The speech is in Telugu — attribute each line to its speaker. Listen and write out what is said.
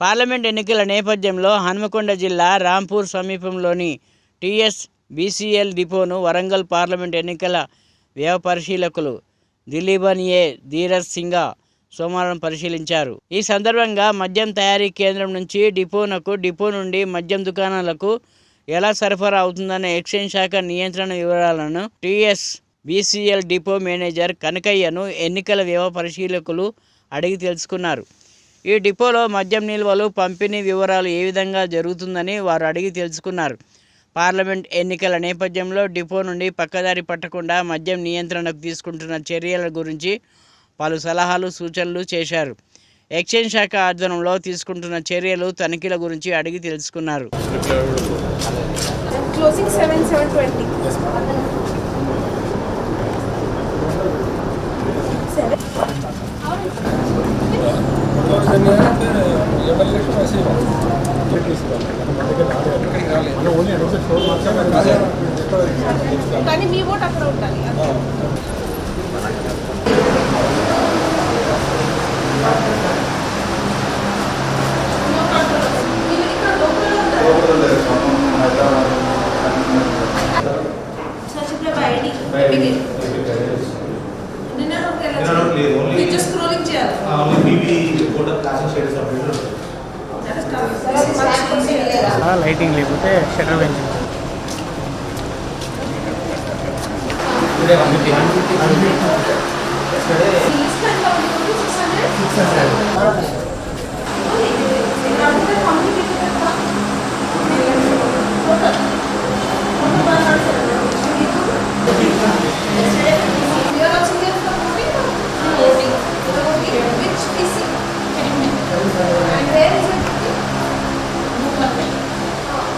Speaker 1: పార్లమెంట్ ఎన్నికల నేపథ్యంలో హన్మకొండ జిల్లా రాంపూర్ సమీపంలోని టీఎస్ బీసీఎల్ డిపోను వరంగల్ పార్లమెంట్ ఎన్నికల వ్యయ పరిశీలకులు దిలీబన్ ఏ ధీరజ్ సింగా సోమవారం పరిశీలించారు. ఈ సందర్భంగా మద్యం తయారీ కేంద్రం నుంచి డిపోనకు డిపో నుండి మద్యం దుకాణాలకు ఎలా సరఫరా అవుతుందనే ఎక్సైజ్ శాఖ నియంత్రణ వివరాలను టీఎస్ బీసీఎల్ డిపో మేనేజర్ కనకయ్యను ఎన్నికల వ్యవ పరిశీలకులు అడిగి తెలుసుకున్నారు. ఈ డిపోలో మద్యం నిల్వలు పంపిణీ వివరాలు ఏ విధంగా జరుగుతుందని వారు అడిగి తెలుసుకున్నారు. పార్లమెంట్ ఎన్నికల నేపథ్యంలో డిపో నుండి పక్కదారి పట్టకుండా మద్యం నియంత్రణకు తీసుకుంటున్న చర్యల గురించి పలు సలహాలు సూచనలు చేశారు. ఎక్స్చేంజ్ శాఖ ఆధ్వర్యంలో తీసుకుంటున్న చర్యలు తనిఖీల గురించి అడిగి తెలుసుకున్నారు.
Speaker 2: కానీ మీ ఓట్ అక్కడ ఉండాలి జస్ట్ స్క్రోలింగ్ చేయాలి
Speaker 3: లైటింగ్ లేకపోతే షటర్ పెంచింది
Speaker 2: Total.